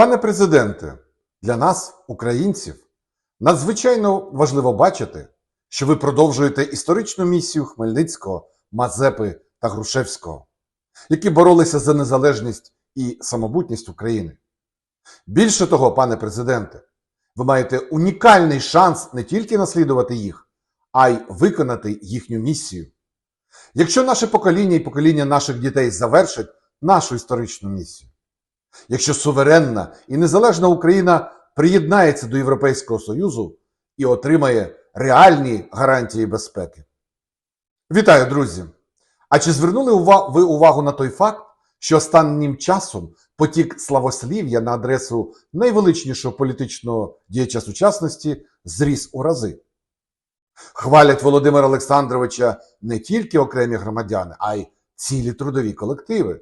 Пане президенте, для нас, українців, надзвичайно важливо бачити, що ви продовжуєте історичну місію Хмельницького, Мазепи та Грушевського, які боролися за незалежність і самобутність України. Більше того, пане президенте, ви маєте унікальний шанс не тільки наслідувати їх, а й виконати їхню місію. Якщо наше покоління і покоління наших дітей завершать нашу історичну місію, якщо суверенна і незалежна Україна приєднається до Європейського Союзу і отримає реальні гарантії безпеки. Вітаю, друзі! А чи звернули ви увагу на той факт, що останнім часом потік славослів'я на адресу найвеличнішого політичного діяча сучасності зріс у рази? Хвалять Володимира Олександровича не тільки окремі громадяни, а й цілі трудові колективи.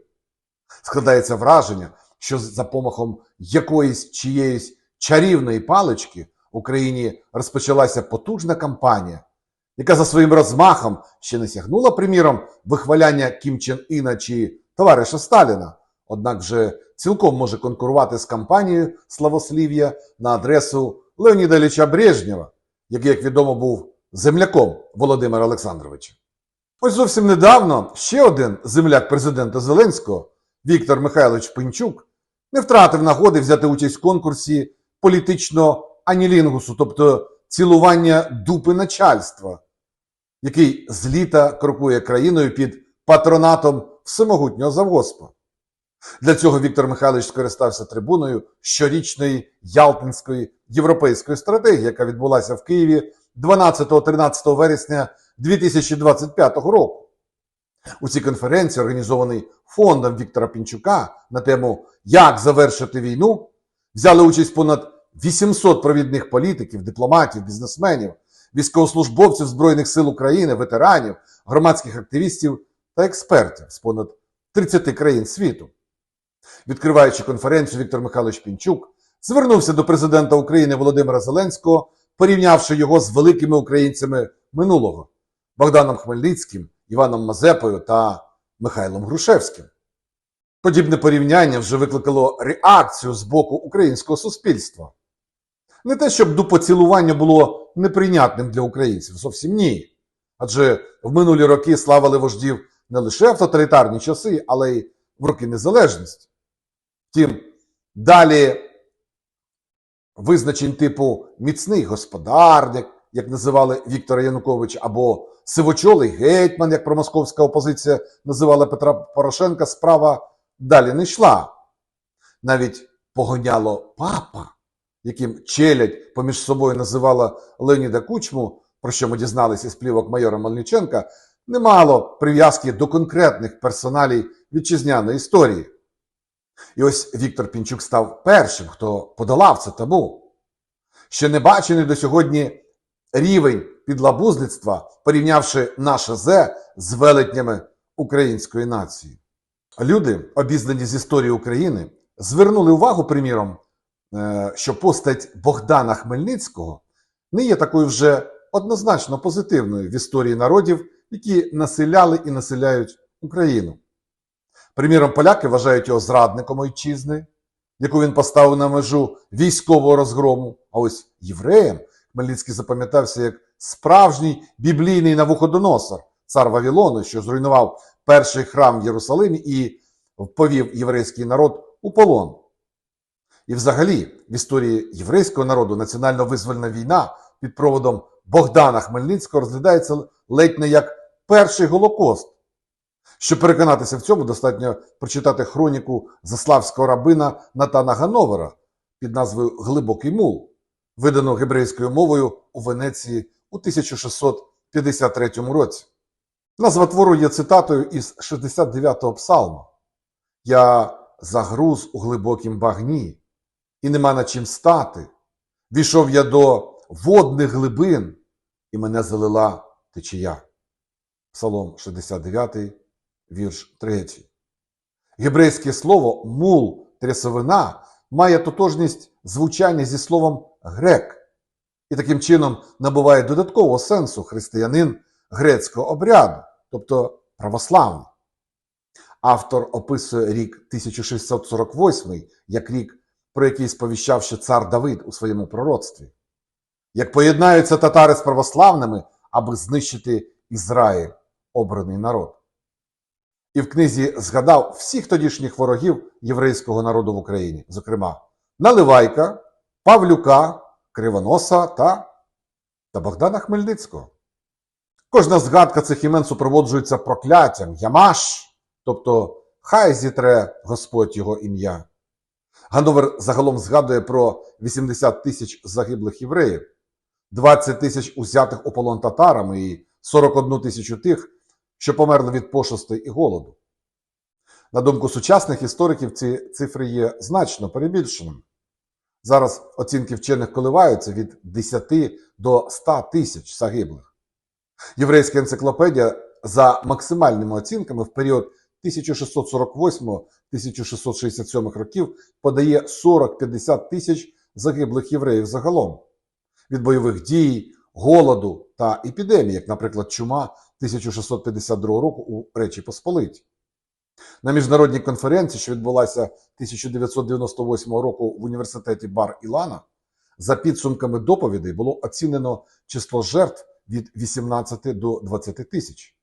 Складається враження, що за помахом якоїсь чиєїсь чарівної палички в Україні розпочалася потужна кампанія, яка за своїм розмахом ще не сягнула, приміром, вихваляння Кім Чен Іна чи товариша Сталіна, однак вже цілком може конкурувати з кампанією славослів'я на адресу Леоніда Ілліча Брежнєва, який, як відомо, був земляком Володимира Олександровича. Ось зовсім недавно ще один земляк президента Зеленського, Віктор Михайлович Пинчук, не втратив нагоди взяти участь в конкурсі політичного анілінгусу, тобто цілування дупи начальства, який з літа крокує країною під патронатом всемогутнього завгоспа. Для цього Віктор Михайлович скористався трибуною щорічної Ялтинської європейської стратегії, яка відбулася в Києві 12-13 вересня 2025 року. У цій конференції, організованій фондом Віктора Пінчука на тему Як завершити війну, взяли участь понад 800 провідних політиків, дипломатів, бізнесменів, військовослужбовців Збройних сил України, ветеранів, громадських активістів та експертів з понад 30 країн світу. Відкриваючи конференцію, Віктор Михайлович Пінчук звернувся до президента України Володимира Зеленського, порівнявши його з великими українцями минулого Богданом Хмельницьким, Іваном Мазепою та Михайлом Грушевським. Подібне порівняння вже викликало реакцію з боку українського суспільства. Не те, щоб дупоцілування було неприйнятним для українців, зовсім ні. Адже в минулі роки славили вождів не лише в тоталітарні часи, але й в роки незалежності. Втім, далі визначень типу міцний господарник, як називали Віктора Януковича, або сивочолий гетьман, як промосковська опозиція називала Петра Порошенка, справа далі не йшла. Навіть погоняло папа, яким челядь поміж собою називала Леоніда Кучму, про що ми дізналися із плівок майора не мало прив'язки до конкретних персоналій вітчизняної історії. І ось Віктор Пінчук став першим, хто подолав це табу. Ще не бачений до сьогодні рівень підлабузництва, порівнявши наше зе з велетнями української нації. Люди, обізнані з історії України, звернули увагу, приміром, е, що постать Богдана Хмельницького не є такою вже однозначно позитивною в історії народів, які населяли і населяють Україну. Приміром, поляки вважають його зрадником ойчизни, яку він поставив на межу військового розгрому. А ось євреям Хмельницький запам'ятався як справжній біблійний Навуходоносор, цар Вавилону, що зруйнував перший храм в Єрусалимі і повів єврейський народ у полон. І взагалі в історії єврейського народу національно-визвольна війна під проводом Богдана Хмельницького розглядається ледь не як перший голокост. Щоб переконатися в цьому, достатньо прочитати хроніку заславського рабина Натана Гановера під назвою Глибокий мул, видану гебрейською мовою у Венеції у 1653 році. Назва твору є цитатою із 69-го псалма. Я загруз у глибокім багні, і нема на чим стати. Війшов я до водних глибин, і мене залила течія. Псалом 69, вірш 3. Гебрейське слово мул трясовина має тотожність звучання зі словом грек, і таким чином набуває додаткового сенсу християнин грецького обряду, тобто православний. Автор описує рік 1648 як рік про який сповіщав ще цар Давид у своєму пророцтві. Як поєднаються татари з православними, аби знищити Ізраїль, обраний народ. І в книзі згадав всіх тодішніх ворогів єврейського народу в Україні, зокрема Наливайка, Павлюка, Кривоноса та, та Богдана Хмельницького. Кожна згадка цих імен супроводжується прокляттям Ямаш, тобто хай зітре Господь його ім'я. Гановер загалом згадує про 80 тисяч загиблих євреїв, 20 тисяч узятих у полон татарами і 41 тисячу тих, що померли від пошостей і голоду. На думку сучасних істориків, ці цифри є значно перебільшеними. Зараз оцінки вчених коливаються від 10 до 100 тисяч загиблих. Єврейська енциклопедія за максимальними оцінками в період 1648-1667 років подає 40-50 тисяч загиблих євреїв загалом від бойових дій, голоду та епідемії, як, наприклад, чума 1652 року у Речі Посполиті. На міжнародній конференції, що відбулася 1998 року в університеті Бар Ілана, за підсумками доповідей було оцінено число жертв від 18 до 20 тисяч.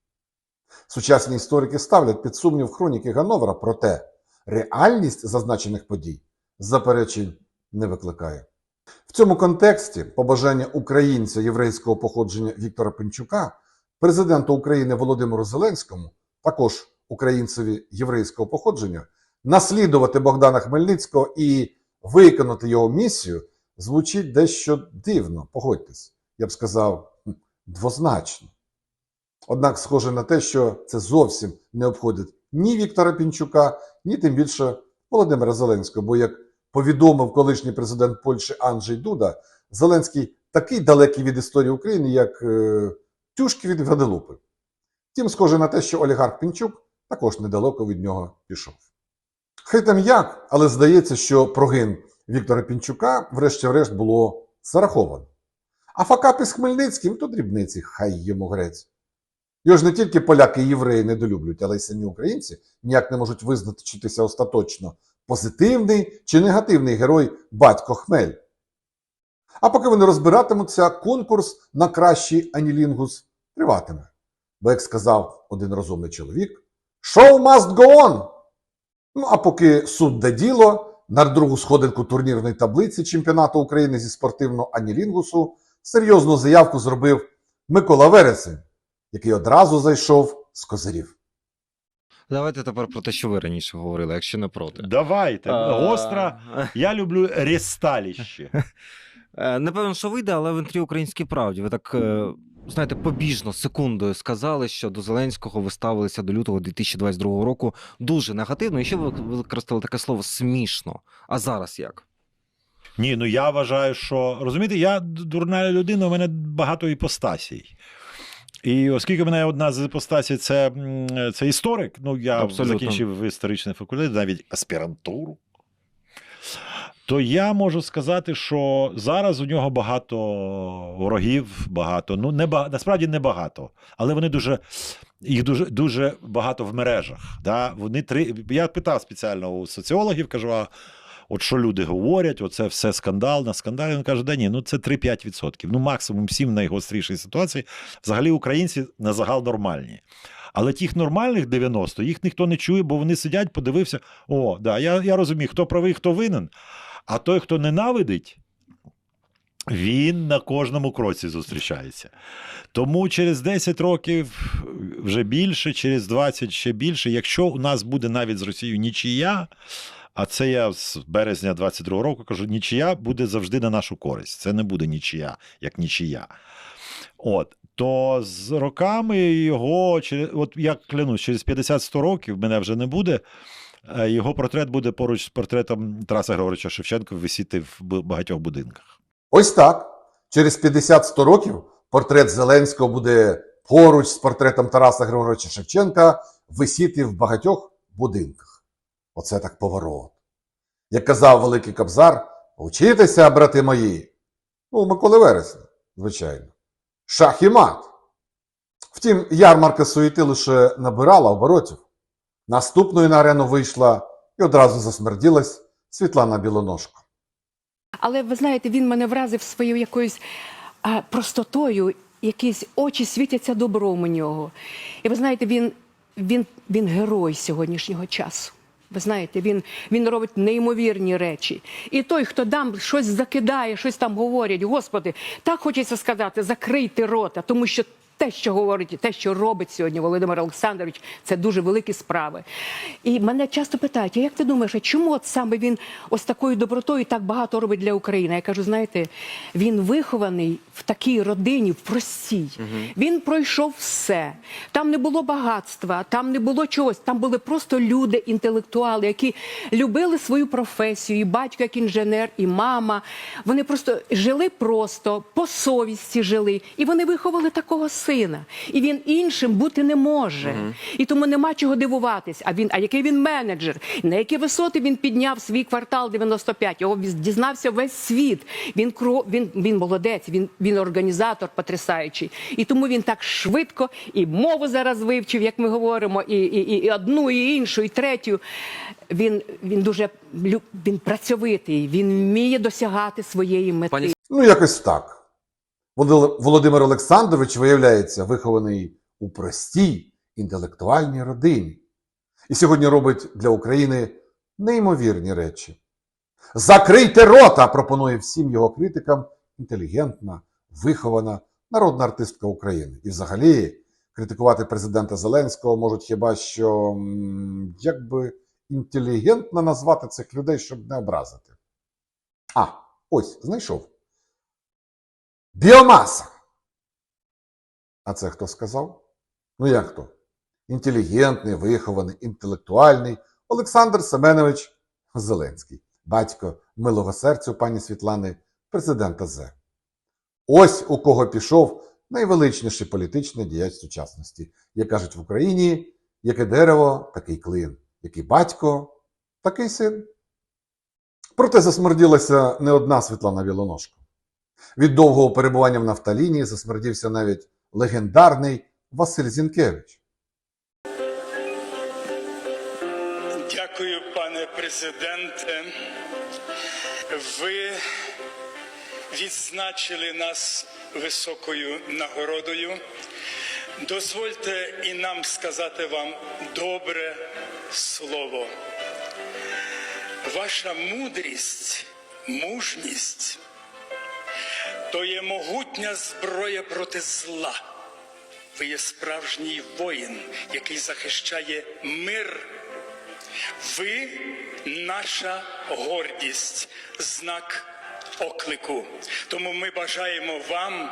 Сучасні історики ставлять під сумнів хроніки Гановера, проте реальність зазначених подій заперечень не викликає. В цьому контексті побажання українця єврейського походження Віктора Пенчука президенту України Володимиру Зеленському, також українцеві єврейського походження, наслідувати Богдана Хмельницького і виконати його місію звучить дещо дивно, погодьтесь, я б сказав, двозначно. Однак схоже на те, що це зовсім не обходить ні Віктора Пінчука, ні тим більше Володимира Зеленського. Бо, як повідомив колишній президент Польщі Анджей Дуда, Зеленський такий далекий від історії України, як е, тюшки від Гваделупи. Втім, схоже на те, що олігарх Пінчук також недалеко від нього пішов. Хай там як, але здається, що прогин Віктора Пінчука, врешті-решт, було зараховано. А факапи з Хмельницьким то дрібниці, хай йому грець. Його ж не тільки поляки і євреї недолюблюють, але й самі українці ніяк не можуть визначитися остаточно, позитивний чи негативний герой батько Хмель. А поки вони розбиратимуться, конкурс на кращий анілінгус триватиме. Бо, як сказав один розумний чоловік, «Show must go on!» Ну а поки суд де діло, на другу сходинку турнірної таблиці чемпіонату України зі спортивного анілінгусу серйозну заявку зробив Микола Вересень, який одразу зайшов з козирів. Давайте тепер про те, що ви раніше говорили, якщо не проти. Давайте. Гостра. Я люблю ресталіще. е, Не певно, що вийде, але в інтерв'ю українській правді ви так. Знаєте, побіжно секундою сказали, що до Зеленського ви ставилися до лютого 2022 року дуже негативно, і ще ви використали таке слово смішно. А зараз як? Ні, ну я вважаю, що розумієте, я дурна людина, у мене багато іпостасій. І оскільки в мене одна з іпостасій це, це історик, ну я Абсолютно. закінчив історичний факультет, навіть аспірантуру. То я можу сказати, що зараз у нього багато ворогів, багато. Ну, не ба... насправді не багато, але вони дуже. Їх дуже дуже багато в мережах. Да? Вони три. Я питав спеціально у соціологів, кажу, а от що люди говорять, оце все скандал на скандалі. Він каже, да ні, ну це 3-5%. Ну, максимум 7 в найгострішій ситуації. Взагалі українці на загал нормальні. Але тих нормальних 90 їх ніхто не чує, бо вони сидять, подивився. О, да, я, я розумію, хто правий, хто винен. А той, хто ненавидить, він на кожному кроці зустрічається. Тому через 10 років вже більше, через 20 ще більше. Якщо у нас буде навіть з Росією нічия, а це я з березня 22 року кажу, нічия буде завжди на нашу користь. Це не буде нічия, як нічия. От. То з роками його, от я клянусь, через 50-100 років мене вже не буде. Е, Його портрет буде поруч з портретом Тараса Григоровича Шевченка висіти в багатьох будинках. Ось так. Через 50-100 років портрет Зеленського буде поруч з портретом Тараса Григоровича Шевченка висіти в багатьох будинках. Оце так поворот. Як казав Великий Кобзар, учітеся, брати мої. Ну, Миколи Вересня, звичайно. Шах і мат. Втім, ярмарка суєти лише набирала оборотів. Наступною на арену вийшла і одразу засмерділась Світлана Білоножко. Але ви знаєте, він мене вразив своєю якоюсь а, простотою, якісь очі світяться добром у нього. І ви знаєте, він, він, він герой сьогоднішнього часу. Ви знаєте, він, він робить неймовірні речі. І той, хто там щось закидає, щось там говорять, Господи, так хочеться сказати, закрийте рота, тому що те, що говорить, те, що робить сьогодні Володимир Олександрович, це дуже великі справи. І мене часто питають: а як ти думаєш, а чому от саме він ось такою добротою так багато робить для України? Я кажу, знаєте, він вихований в такій родині, в простій. Він пройшов все. Там не було багатства, там не було чогось. Там були просто люди, інтелектуали, які любили свою професію, і батько як інженер, і мама. Вони просто жили просто, по совісті жили, і вони виховали такого сина. І він іншим бути не може. І тому нема чого дивуватись. А він, а який він менеджер? На які висоти він підняв свій квартал 95? Його дізнався весь світ. Він кро- він, він молодець, він, він організатор потрясаючий. І тому він так швидко і мову зараз вивчив, як ми говоримо, і, і, і, і одну, і іншу, і третю. Він, він дуже він працьовитий, він вміє досягати своєї мети. Пані Ну, якось так. Володимир- Олександрович, виявляється, вихований у простій інтелектуальній родині. І сьогодні робить для України неймовірні речі. Закрийте рота! пропонує всім його критикам інтелігентна, вихована народна артистка України. І взагалі критикувати президента Зеленського можуть хіба що як би інтелігентно назвати цих людей, щоб не образити. А, ось, знайшов. Біомаса. А це хто сказав? Ну як хто? Інтелігентний, вихований, інтелектуальний Олександр Семенович Зеленський, батько милого серцю пані Світлани, президента З. Ось у кого пішов найвеличніший політичний діяч сучасності. Як кажуть в Україні, яке дерево, такий клин, який батько, такий син. Проте засмерділася не одна Світлана Білоножко. Від довгого перебування в нафталіні засмердівся навіть легендарний Василь Зінкевич. Дякую, пане президенте. Ви відзначили нас високою нагородою. Дозвольте і нам сказати вам добре слово. Ваша мудрість, мужність то є могутня зброя проти зла. Ви є справжній воїн, який захищає мир. Ви наша гордість, знак оклику. Тому ми бажаємо вам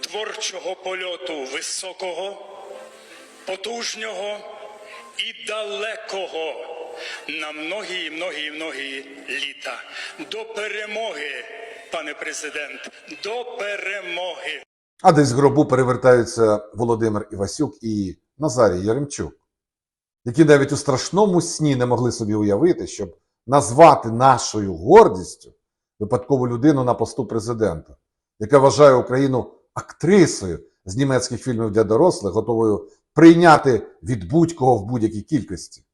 творчого польоту високого, потужнього і далекого на многі многі многі літа. До перемоги, пане президент, до перемоги. А десь в гробу перевертаються Володимир Івасюк і Назарій Яремчук, які навіть у страшному сні не могли собі уявити, щоб назвати нашою гордістю випадкову людину на посту президента, яка вважає Україну актрисою з німецьких фільмів для дорослих, готовою прийняти від будь-кого в будь-якій кількості.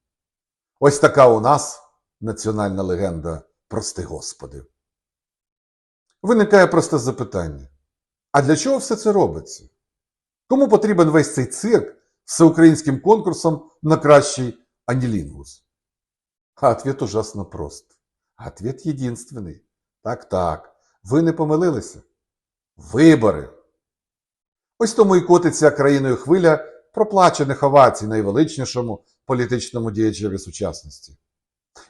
Ось така у нас національна легенда, прости Господи. Виникає просте запитання. А для чого все це робиться? Кому потрібен весь цей цирк всеукраїнським конкурсом на кращий анілінгус? А ответ ужасно прост. Ответ єдинственний. Так, так, ви не помилилися. Вибори. Ось тому і котиться країною хвиля проплачених овацій найвеличнішому політичному діячеві сучасності.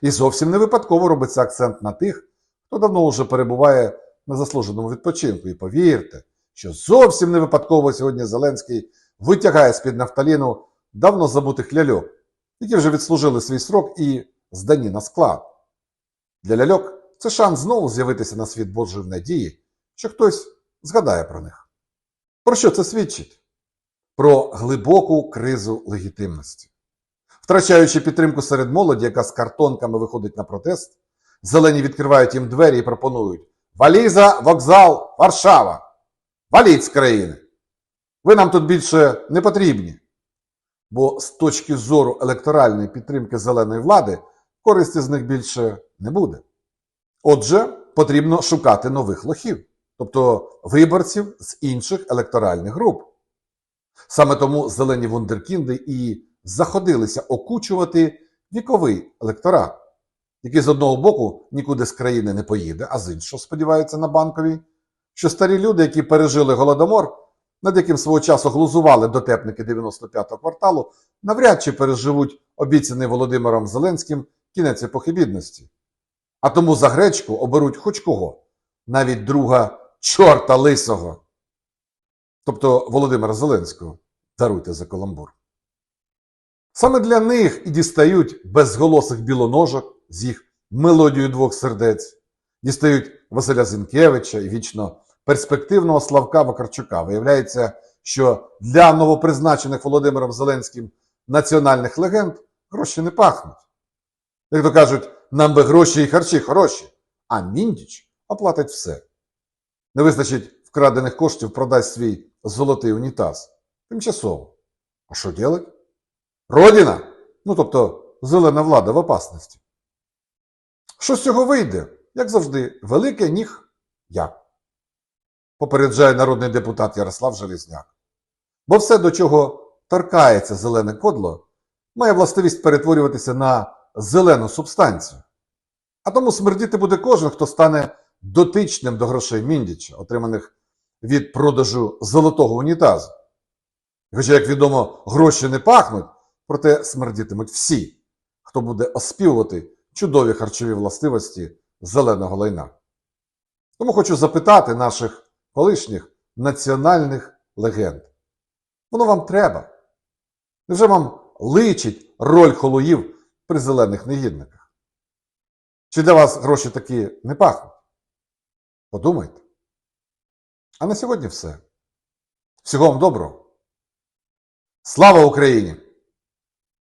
І зовсім не випадково робиться акцент на тих, хто давно вже перебуває на заслуженому відпочинку. І повірте, що зовсім не випадково сьогодні Зеленський витягає з-під нафталіну давно забутих ляльок, які вже відслужили свій срок і здані на склад. Для ляльок це шанс знову з'явитися на світ Божий в надії, що хтось згадає про них. Про що це свідчить? Про глибоку кризу легітимності. Втрачаючи підтримку серед молоді, яка з картонками виходить на протест, зелені відкривають їм двері і пропонують Валіза, вокзал, Варшава. Валіть з країни. Ви нам тут більше не потрібні. Бо з точки зору електоральної підтримки зеленої влади користі з них більше не буде. Отже, потрібно шукати нових лохів, тобто виборців з інших електоральних груп. Саме тому зелені вундеркінди і заходилися окучувати віковий електорат, який з одного боку нікуди з країни не поїде, а з іншого сподівається на банковій, що старі люди, які пережили голодомор, над яким свого часу глузували дотепники 95-го кварталу, навряд чи переживуть обіцяний Володимиром Зеленським кінець епохи бідності. А тому за гречку оберуть хоч кого, навіть друга чорта лисого. Тобто Володимира Зеленського. Даруйте за каламбур. Саме для них і дістають безголосих білоножок з їх мелодією двох сердець, дістають Василя Зінкевича і вічно перспективного Славка Вакарчука. Виявляється, що для новопризначених Володимиром Зеленським національних легенд гроші не пахнуть. Як то кажуть, нам би гроші і харчі хороші, а міндіч оплатить все. Не вистачить вкрадених коштів, продасть свій золотий унітаз. Тимчасово. А що делать? Родина, ну тобто зелена влада в опасності. Що з цього вийде? Як завжди, велике ніг я. Попереджає народний депутат Ярослав Железняк. Бо все, до чого торкається зелене кодло, має властивість перетворюватися на зелену субстанцію. А тому смердіти буде кожен, хто стане дотичним до грошей Міндіча, отриманих від продажу золотого унітазу. Хоча, як відомо, гроші не пахнуть, проте смердітимуть всі, хто буде оспівувати чудові харчові властивості зеленого лайна. Тому хочу запитати наших колишніх національних легенд. Воно вам треба? Невже вам личить роль холуїв при зелених негідниках? Чи для вас гроші такі не пахнуть? Подумайте. А на сьогодні все. Всього вам доброго. Слава Україні!